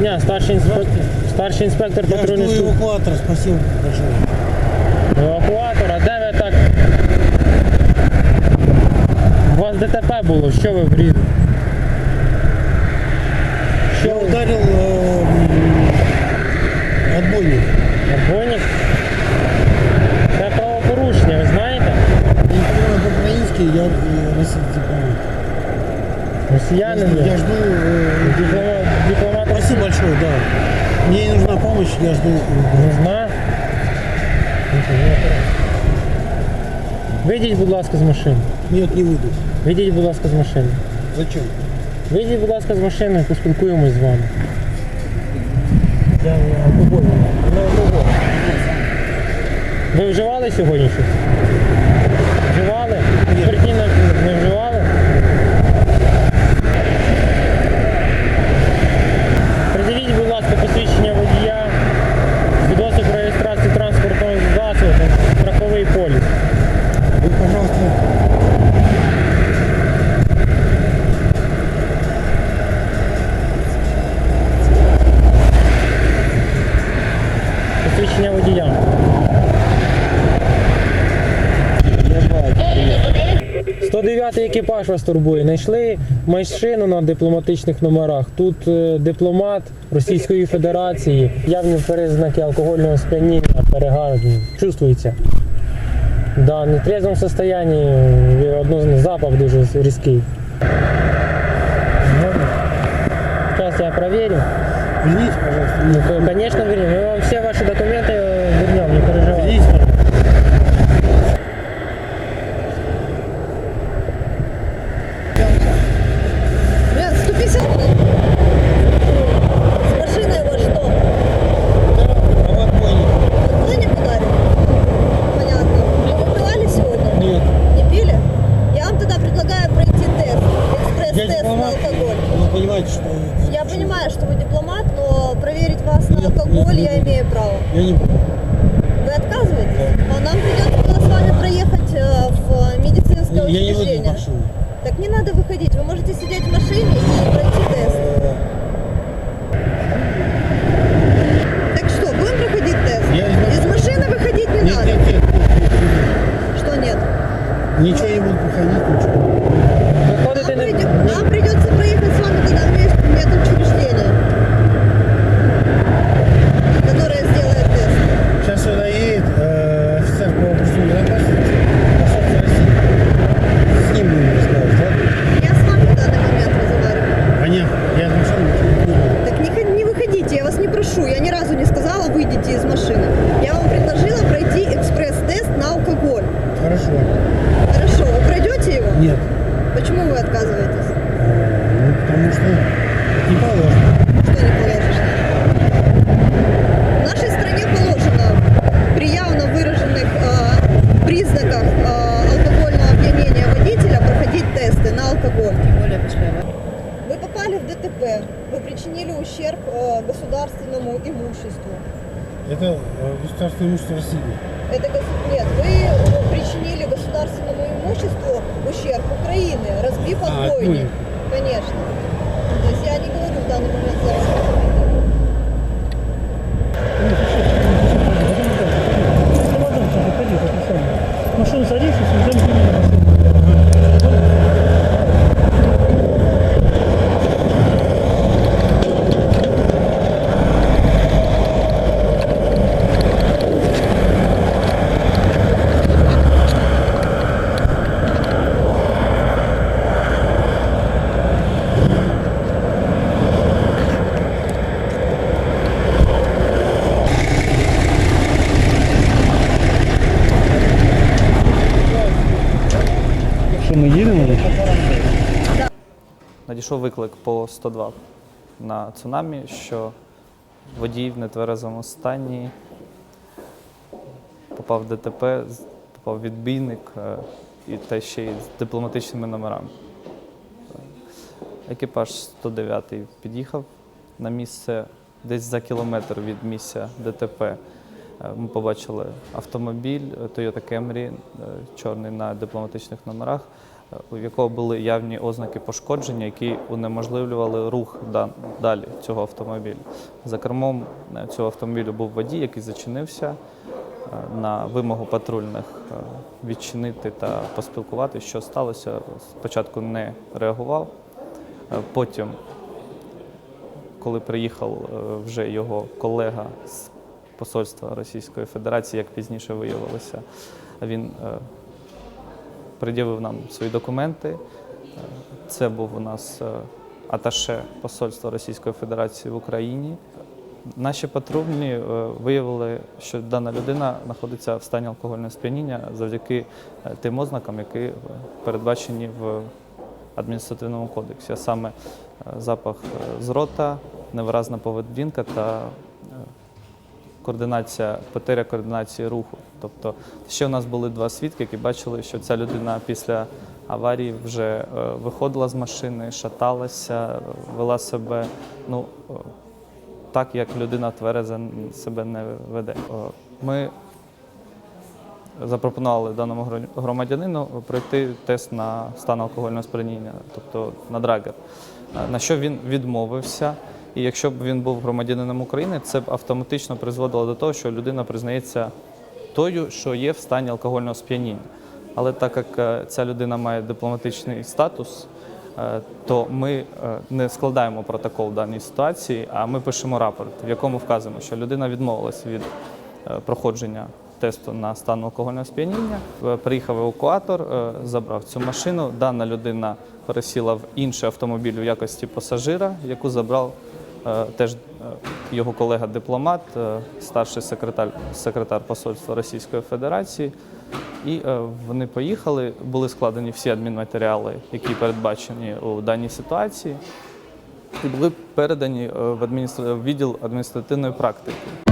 дня, старший інспектор, старший інспектор Я патрульної жду служби. эвакуатор, спасибо большое. Евакуатор, а де ви так? У вас ДТП було, що ви врізали? Що Я ви? ударил э, м, отбойник. Отбойник? Це правопорушення, ви знаєте? Я не понимаю по-украински, я э, российский дипломат. Росіянин Я ви? жду... э, Дипломат, дипломат Спасибо да. Мне не нужна помощь, я жду. Не. Вийдіть, будь ласка, з машини. Нет, не выйду. Вийдіть, будь ласка, з машини. Зачем? Вийдіть, будь ласка, з машини, поспілкуємось з вами. Я. Не алкоголь. Ви вживали сьогодні щось? Вживали? Спиртні напої 109 екіпаж вас турбує. Знайшли машину на дипломатичних номерах. Тут е, дипломат Російської Федерації. Явні перезнаки алкогольного сп'яніння, перегар чувствується. Да, в нетрезвому стані одно запах дуже різкий. Зараз я проверю. верните, пожалуйста. Ну, конечно, вернем. Мы вам все ваши документы Benim в ДТП, вы причинили ущерб э, государственному имуществу. Это э, государственное имущество России. Это гос- нет, вы э, причинили государственному имуществу ущерб Украины, разбив А, отбойник. отбойник. Конечно. То есть я не говорю в данный момент за Россию. Що ми їдемо? Надійшов виклик по 102 на цунамі, що водій в нетверезому стані попав в ДТП, попав відбійник е, і те ще й з дипломатичними номерами. Екіпаж 109 під'їхав на місце десь за кілометр від місця ДТП. Е, Ми побачили автомобіль е, Toyota Camry е, чорний на дипломатичних номерах. у якого були явні ознаки пошкодження, які унеможливлювали рух далі цього автомобіля. За кермом цього автомобілю був водій, який зачинився на вимогу патрульних відчинити та поспілкуватися, що сталося. Спочатку не реагував, потім коли приїхав вже його колега з посольства Російської Федерації, як пізніше виявилося, він е, пред'явив нам свої документи. Е, Це був у нас е, аташе посольства Російської Федерації в Україні. Наші патрульні виявили, що дана людина знаходиться в стані алкогольного сп'яніння завдяки тим ознакам, які передбачені в адміністративному кодексі, а саме запах з рота, невиразна поведінка та координація, потеря координації руху. Тобто ще у нас були два свідки, які бачили, що ця людина після аварії вже е, виходила з машини, шаталася, вела себе. Ну, е, так, як людина твереза себе не веде. Е, Ми запропонували даному гро- громадянину пройти тест на стан алкогольного сп'яніння, тобто на драгер. На що він відмовився. І якщо б він був громадянином України, це б автоматично призводило до того, що людина признається тою, що є в стані алкогольного сп'яніння. Але так як е, ця людина має дипломатичний статус, е, то ми е, не складаємо протокол в даній ситуації, а ми пишемо рапорт, в якому вказуємо, що людина відмовилась від проходження тесту на стан алкогольного сп'яніння. Приїхав евакуатор, забрав цю машину. Дана людина пересіла в інший автомобіль у якості пасажира, яку забрав теж е, його колега-дипломат, е, старший секретар, секретар посольства Російської Федерації. І е, вони поїхали, були складені всі адмінматеріали, які передбачені у даній ситуації, і були передані е, в відділ адміністративної практики.